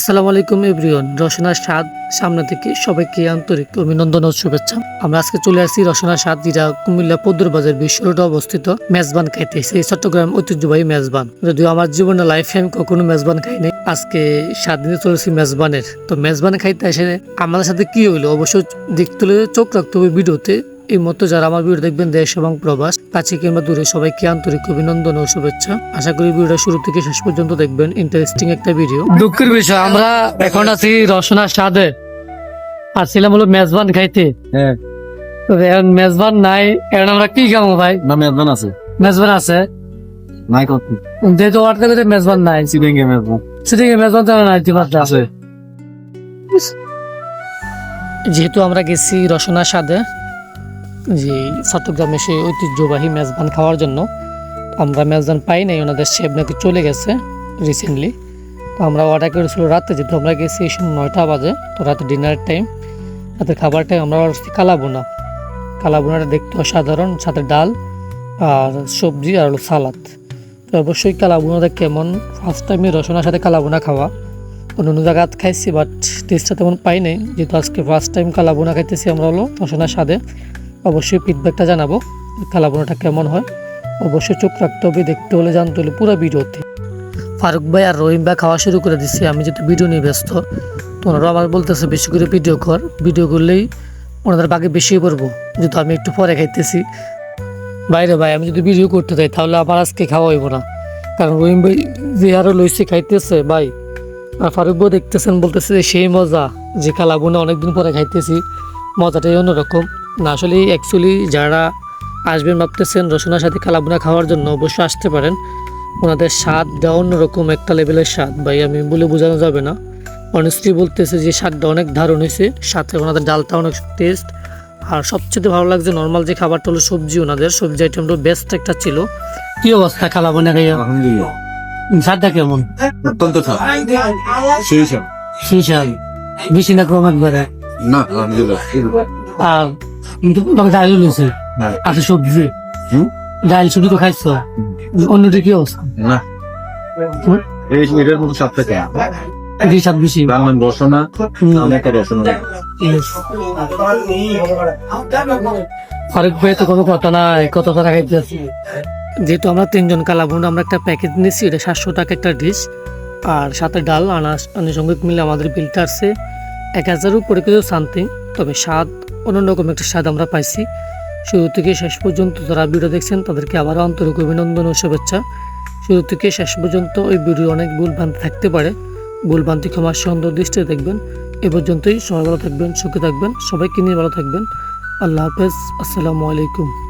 আসসালামু আলাইকুম, এভরিওয়ান। রসনার স্বাদ সামনে থেকে সবাইকে আন্তরিক অভিনন্দন ও শুভেচ্ছা। আমরা আজকে চলে আসছি রসনার স্বাদ, যেটা কুমিল্লা পদ্মর বাজার বিশ্ব রোডে অবস্থিত মেজবান খাইতে। সেই চট্টগ্রাম ঐতিহ্যবাহী মেজবান। যদিও আমার জীবনে লাইফে আমি কখনো মেজবান খাইনি আজকে সাত দিনে চলেছি মেজবানের। তো মেজবান খাইতে এসে আমাদের সাথে কি হইল? অবশ্যই দেখতে চোখ রাখতে হবে ভিডিওতে। এই মতো যারা আমার ভিডিও দেখবেন, দেশ এবং প্রবাস কাছে কিংবা দূরে। সবাইকে আন্তরিক অভিনন্দন ও শুভেচ্ছা। আশা করি ভিডিওটা শুরু থেকে শেষ পর্যন্ত দেখবেন। ইন্টারেস্টিং একটা ভিডিও দুঃখের বিষয় আমরা এখন আছি রসনার স্বাদে। আসছিলাম হলো মেজবান খাইতে। হ্যাঁ। এখন মেজবান নাই। এখন আমরা কি খাব ভাই? না মেজবান আছে। মেজবান আছে? নাই কত যেহেতু অর্ডার করে মেজবান নাই। সিবেঙ্গে মেজবান। সেদিকে মেজবান তো নাই দিমাত্রা আছে। যেহেতু আমরা গেছি রসনা স্বাদে যে চট্টগ্রামে সেই ঐতিহ্যবাহী মেজবান খাওয়ার জন্য। আমরা মেজবান পাই নাই, ওনাদের শেফ নাকি চলে গেছে রিসেন্টলি তো আমরা অর্ডার করেছিল রাতে, যেহেতু আমরা গেছি এই সময় নয়টা বাজে, তো রাতে ডিনার টাইম রাতের খাবার টাইম আমরা কালাবোনা কালাবোনাটা দেখতে অসাধারণ, সাথে ডাল আর সবজি আর সালাদ। তো অবশ্যই কালাবোনাটা কেমন? ফার্স্ট টাইমে রসুনের সাথে কালাবোনা খাওয়া। অন্য অন্য জায়গায় খাইছি বাট টেস্টটা তেমন পাই নাই। যেহেতু আজকে ফার্স্ট টাইম কালাবোনা খাইতেছি আমরা হলো রসনার স্বাদে। অবশ্যই ফিডব্যাকটা জানাব কালাবোনাটা কেমন হয়। অবশ্যই চোখ রাখতে হবে, দেখতে হলে জানতে হলে পুরো ভিডিওতে। ফারুক ভাই আর রহিম ভাই খাওয়া শুরু করে দিচ্ছে আমি যেহেতু ভিডিও নিয়ে ব্যস্ত, তো ওনারা আমার বলতেছে, বেশি করে ভিডিও কর, ভিডিও করলেই ওনাদের বাকি বেশি পড়ব, যেহেতু আমি একটু পরে খাইতেছি। বাইরে ভাই, আমি যদি ভিডিও করতে চাই তাহলে আমার আজকে খাওয়া হইব না। কারণ রহিম ভাই যে আরও লইছে, খাইতেছে, ভাই। আর ফারুক ভাই দেখতেছেন, বলতেছে যে সেই মজা, যে খালাবো না অনেকদিন পরে খাইতেছি, মজাটাই অন্যরকম। না আসলে অ্যাকচুয়ালি যারা আসবেন ভাবতেছেন রসুনের সাথে কালাবোনা খাওয়ার জন্য অবশ্যই আসতে পারেন। ওনাদের স্বাদ স্বাদটা অন্যরকম একটা লেভেলের স্বাদ। ভাই আমি বলে বোঝানো যাবে না। অনেস্টলি বলতেছে যে স্বাদটা অনেক দারুণ হয়েছে। সাথে ওনাদের ডালটা অনেক টেস্ট আর সবচেয়ে ভালো লাগছে নর্মাল যে খাবারটা হলো সবজি ওনাদের। সবজি আইটেমটা বেস্ট একটা ছিল। কি অবস্থা কালাবোনা খাইয়া স্বাদটা কেমন? অত্যন্ত সেই সেই বেশি না কম একবারে? না আলহামদুলিল্লাহ। ডাল লইছে। সবজি ডাল শুধু তো খাইছ? অন্যটা কি অবস্থা? না। এই এটার মতো সাতটা কেন এটি স্বাদ বেশি। তার রসনা। আমি রসনা। ফারুক ভাই তো কোনো কথা নাই কত টাকা খাইতে যেহেতু আমরা তিনজন কালাবুন আমরা একটা প্যাকেজ নিয়েছি এটা সাতশো টাকা একটা ডিশ আর সাথে ডাল আনাস আনুষঙ্গিক মিলে আমাদের বিলটা আসছে। এক হাজার উপরে কিছু সামথিং তবে স্বাদ অন্যরকম একটা স্বাদ আমরা পাইছি। শুরু থেকে শেষ পর্যন্ত যারা ভিডিও দেখছেন, তাদেরকে আবারও আন্তরিক অভিনন্দন ও শুভেচ্ছা। শুরু থেকে শেষ পর্যন্ত ওই ভিডিও অনেক ভুল ভ্রান্তি থাকতে পারে। ভুল ভ্রান্তি ক্ষমার সুন্দর দৃষ্টিতে দেখবেন। এ পর্যন্তই, সবাই ভালো থাকবেন, সুখে থাকবেন, সবাইকে নিয়ে ভালো থাকবেন। আল্লাহ হাফেজ, আসসালামু আলাইকুম।